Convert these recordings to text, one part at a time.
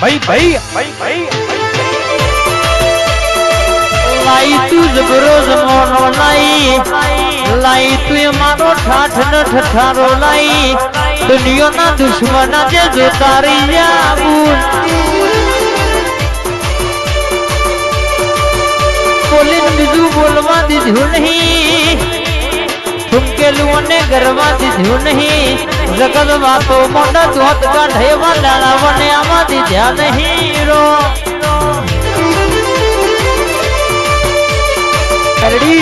ભાઈ ભાઈ ભાઈ ભાઈ. લાઈ તું જબરોજ મોનો લાઈ. લાઈ તું મારો ઠાઠ ન ઠઠારો લાઈ. દુનિયાના દુશ્મન જે જો તારી આવું બોલીને બીજું બોલવા દીધું નહીં? ઠુમકેલું અને ગરવા દીધું નહીં જગત વાતો મોઢા ધોત કાઢે વાલાણા વને આમાં દીધા નહીં રો રેડી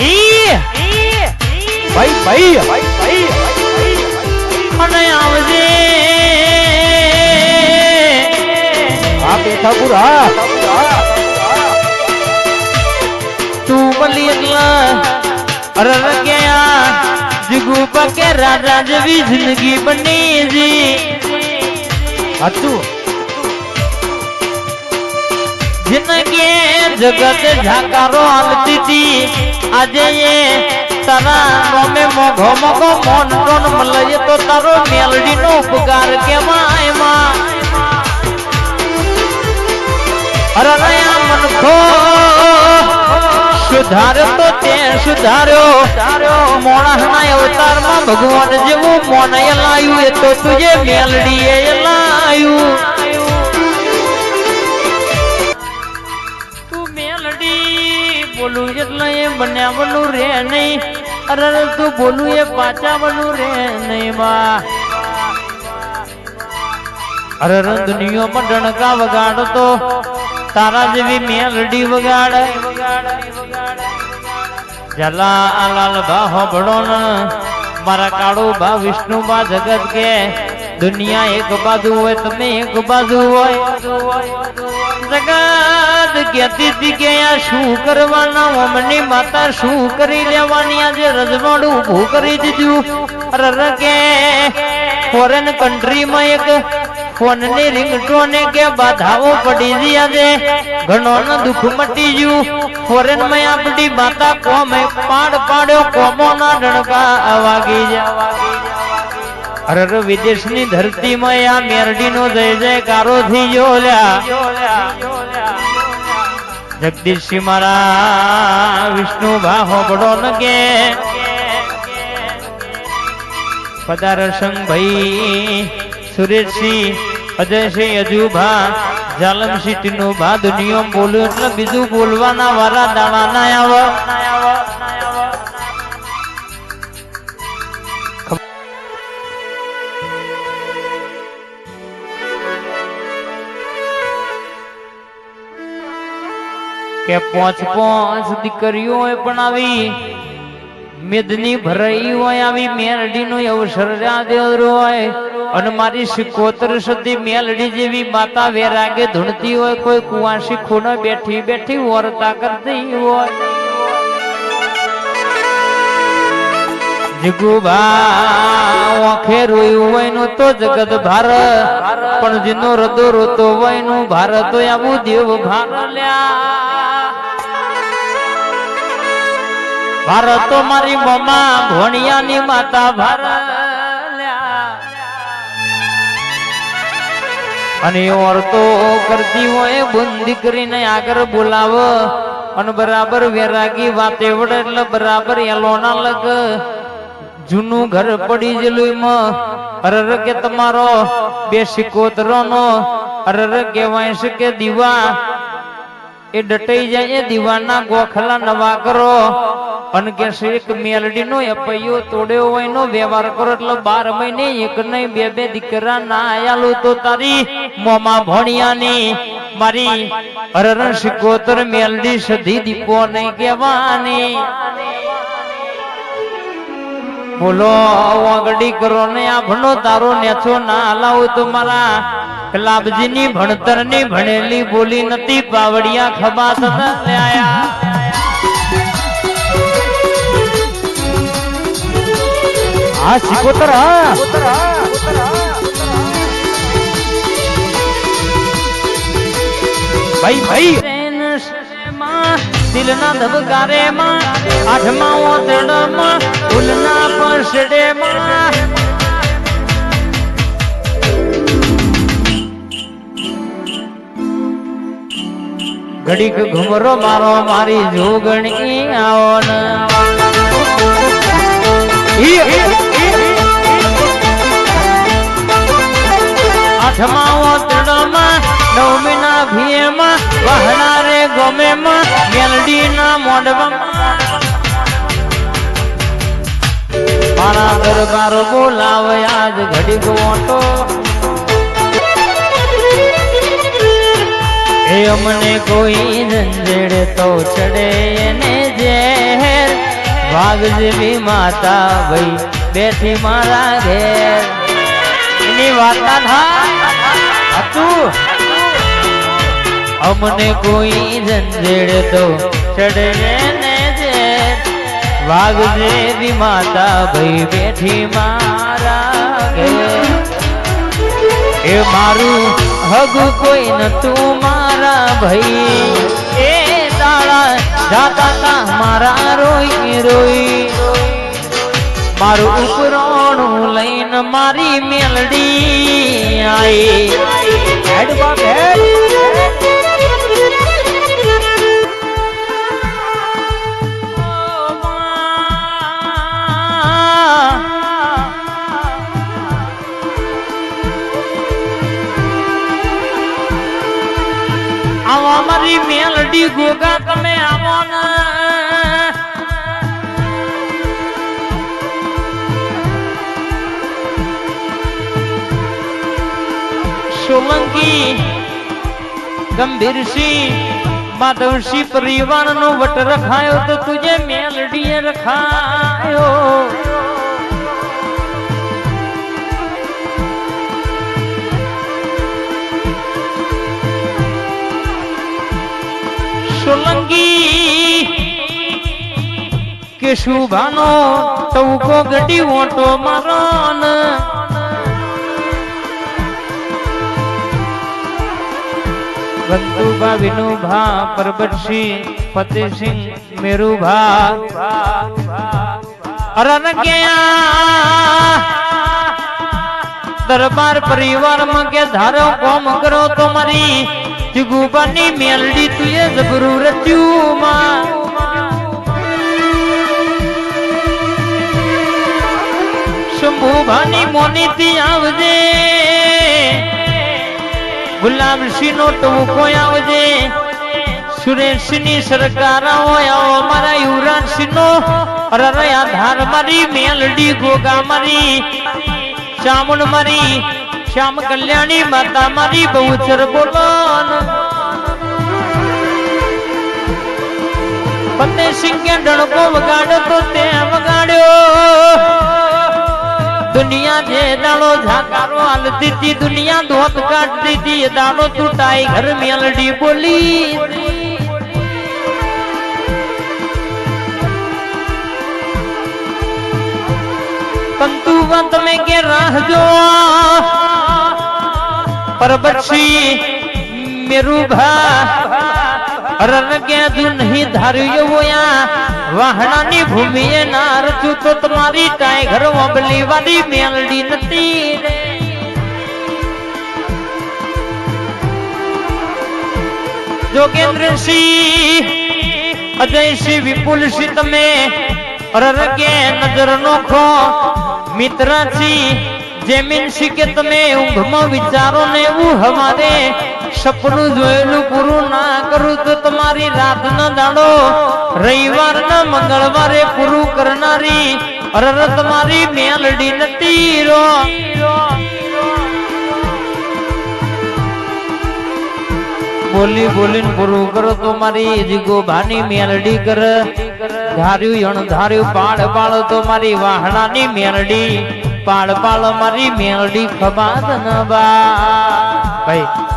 ઈ ભાઈ ભાઈ ભાઈ ભાઈ મને આવજે પેથાપુર હા. તું બલી એટલે અરર ગયા જગુ પકે રાજા જેવી જિંદગી બની જી સાચું જિંદગી જગત ઝાકારો હાલતી હતી આજે એ તારા નોમે મોઘો મોઘો મોન ટોન મળે તો તારો મેલડી નો ઉપકાર કેવાય સુધાર્યો તો તે સુધાર્યો. મોણસના અવતારમાં ભગવાન જેવું મોને લાયું. એ તો તુજે મેલડીએ લાયું. તું મેલડી, બોલું એટલે એ બન્યાવલું રે નહીં. અરે તું બોલું એ પાચાવલું રે નહીં બા. અરે, દુનિયામાં ડણકા વગાડતો. તારા જેવી મેલડી વગાડે. જલા આલાલ બા હોબળો ન મારા કાળુ બા વિષ્ણુ બા જગત કે, દુનિયા એક બાજુ હોય, તમે એક બાજુ હોય. જગત કહેતી હતી કે આ શું કરવાના, અમની માતા શું કરી લેવાની, આજે રજવાડું ઊભું કરી દીધું. અરે ફોરેન કન્ટ્રીમાં એક ફોનની રિંગટોને કે બાધાઓ પડી રહ્યા આજે ઘણો ન દુઃખ મટી ગયું. ફોરેનમાં આપડી માતા કોમે પાડ પાડ્યો. કોમો ના ડણકા વાગી જા અરે ની વિદેશની ધરતીમાં આ મેરડી નો જય જયકારો થઈ ગયો લ્યા જગદીશજી મારા વિષ્ણુ ભાહો બડો ન કે. પદારસંગ ભાઈ સુરેશસિંહ અજયસિંહ અજુભા, જાલમ સીટી નો ભા દુનિયો બોલ્યું એટલે બીજું બોલવાના વારા દાવા ના આવો. કે પોચ પોચ દીકરીઓ આવી, મેદની ભરાઈ હોય, આવી મેરડી નો અવસર દેવરો હોય અને મારી શિકોતર સુધી મેલડી જેવી માતા વેરાગે ધૂણતી હોય, કોઈ કુવાસી ને બેઠી બેઠી વરતા કરતી હોય. જગુભા ઓખે રોયું હોયનું તો જગત ભાર, પણ જેનો રદો રોતો હોયનું ભાર, તો આવું દેવ ભાર લ્યા. ભારત મારી મમા ભોણિયાની માતા ભારત અને ઓરતો કરતી હોય, બંદી કરીને આગળ બોલાવ. અને બરાબર વેરાગી વાતે વડે, એટલે બરાબર એલો ના લગ. જૂનું ઘર પડી ગયેલું એમાં. અરર કે તમારો બે સિકોતરો નો અરર કહેવાય છે કે દીવા. એ ડટાઈ જાય, એ દીવાના ગોખલા નવા કરો. અને કે છે, એક મેલડી નો અપૈયો તોડ્યો હોય નો વ્યવહાર કરો, એટલે બાર મહિને એક નહીં, બે બે દીકરા ના આયાલો તો તારી મોમાં ભણિયાની. મારી હરણ સિકોતર મેલડી સધી દીપો નહીં કહેવાની. બોલો વાગડી કરો ને આ ભણો, તારો નેછો ના હલાવો તો મારા કલાબજી ની ભણતરની ભણેલી બોલી નથી, પાવડિયા ખબા થતા આયા. હા સિકોતર હા ભાઈ ભાઈ. દિલના ધબકારેમાં આઠમા ઓતડમાં ફૂલના પસડેમાં ઘડીક ઘુમરો મારો મારી જોગણી આવો ને. આઠમા ઓતડમાં નવમીના ભીએમાં વહના રે ગોમેમાં, મેલડીના મોઢવામાં મારા દરબાર બોલાવ આજ ઘડી ગોટો એ અમને કોઈ ઝંઝેડ તો ચડે એને ઝેર. જેવી માતા ભાઈ બેઠી મારા ઘેર. એની વાત ના અમને કોઈ ઝંઝેડ તો ચડે ને જે વાઘ દી માતા ભાઈ બેઠી મારા ઘેર. એ મારું હગુ કોઈ નતું મારા ભાઈ. એ તાળા જાતા તા મારા રોઈ રોઈ. મારું ઉપરાણું લઈને મારી મેલડી આઈ. હેડ બાપ આવો મારી મેલડી ગોગા, તમે આવો ને. સોલંકી ગંભીરસિંહ માધવસિંહ પરિવાર નો વટ રખાયો તો તુજે મેલડીએ રખાયો. સોલંકી કે શુભાનો ટવકો ગડી ઓટો મારન બંધુભા વિનુભા, પરબતસિંહ ફતેહસિંહ મેરુભા. અરન ગયા. દરબાર પરિવારમાં કે ધારો કોમ કરો તો મારી જુગુબાની મેલડી તુએ જબરૂ રચ્યું માં. શંભુભાની મોનીથી આવજે. ગુલાબસિંહ નો ટૂંકો આવજે. સુરેશની સરકાર હોય, આવો અમારા યુવરાજસિંહ નો અરે આધાર મારી, મેલડી ગોગા મારી, ચામુંડ મારી, શ્યામ કલ્યાણી માતા મારી બહુચર બોલન ફતેહસિંહ કે ડણકો વગાડ્યો તો દુનિયા જે દાડો ઝાકારો હાલતી હતી દુનિયા ધોત કાઢતી હતી એ દાડો તૂટાઈ ઘર મેલડી બોલી કંતુવંત મેં કે રાહજો પરબક્ષી મેરુભા રન કે તું નહીં ધાર્યું હોયા વાહણાની ભૂમિએ ના રચું તો તમારી ટાઈગર ઓબલી વાળી મેલડી નથી. જોગેન્દ્રસિંહ, અજયસિંહ, વિપુલસિંહ તમે રરગે નજર નોખો મિત્રસિંહ જેમીનસિંહ કે તમે ઊંઘમાં વિચારો ને એવું હમારે સપનું જોયેલું પૂરું ના કરું તો તમારી રાત ના દાડો રવિવાર ના મંગળવારે પૂરું કરનારી, અરર તમારી મેલડી નથી રો. બોલી બોલીને પૂરું કરો તો મારી જીગો ભાની મેલડી કર. ધાર્યું યણ ધાર્યું પાડ પાળ તો મારી વાહણાની મેલડી. પાડ પાળ મારી મેલડી ખબાદ ન બા. ભાઈ